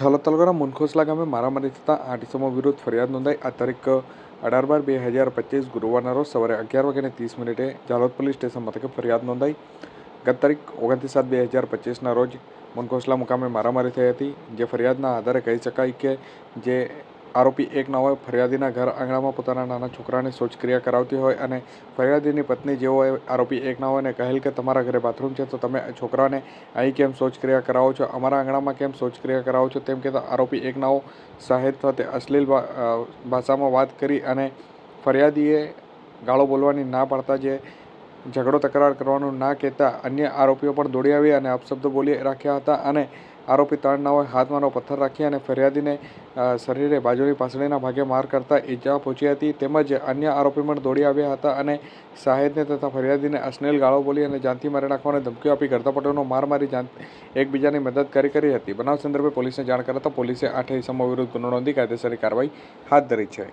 ઝાલોદ તાલુકાના મુનખોસલા ગામે મારામારી થતાં આઠ ઇસમો વિરુદ્ધ ફરિયાદ નોંધાઈ. આ તારીખ અઢાર બાર બે હજાર પચીસ ગુરુવારના રોજ સવારે અગિયાર વાગ્યાને ત્રીસ મિનિટે ઝાલોદ પોલીસ સ્ટેશન મથકે ફરિયાદ નોંધાઈ. ગત તારીખ ઓગણત્રીસ સાત બે હજાર પચીસના રોજ મુનખોસલા મુકામે મારામારી થઈ હતી. જે ફરિયાદના આધારે કહી શકાય કે જે આરોપી એક નવા ફરિયાદીના ઘર આંગણામાં પોતાના નાના છોકરાને શૌચક્રિયા કરાવતી હોય અને ફરિયાદીની પત્ની હોય આરોપી એક નવાને કહેલ કે તમારા ઘરે બાથરૂમ છે તો તમે છોકરાને અહીં કેમ શૌચક્રિયા કરાવો છો? અમારા આંગણામાં કેમ શૌચક્રિયા કરાવો છો? તેમ કહેતા આરોપી એક નવો સાહેબ સાથે અશ્લીલ ભાષામાં વાત કરી અને ફરિયાદીએ ગાળો બોલવાની ના પાડતા જે ઝઘડો તકરાર કરવાનું ના કહેતા અન્ય આરોપીઓ પણ દોડી આવી અને અપશબ્દો બોલી રાખ્યા હતા અને આરોપી ત્રણ નાઓએ હાથમાંનો પથ્થર રાખી અને ફરિયાદીને શરીરે બાજુની પાસળીના ભાગે માર કરતા ઈજા પહોંચી હતી. તેમજ અન્ય આરોપી પણ દોડી આવ્યા હતા અને શાહેદને તથા ફરિયાદીને અશ્લીલ ગાળો બોલી અને જાનથી મારી નાખવાની ધમકીઓ આપી કરતા પટેલનો માર મારી જાન એકબીજાની મદદ કરી કરી હતી. બનાવ સંદર્ભે પોલીસને જાણ કરતા પોલીસે આઠ ઇસમો વિરુદ્ધ ગુનો નોંધી કાયદેસરની કાર્યવાહી હાથ ધરી છે.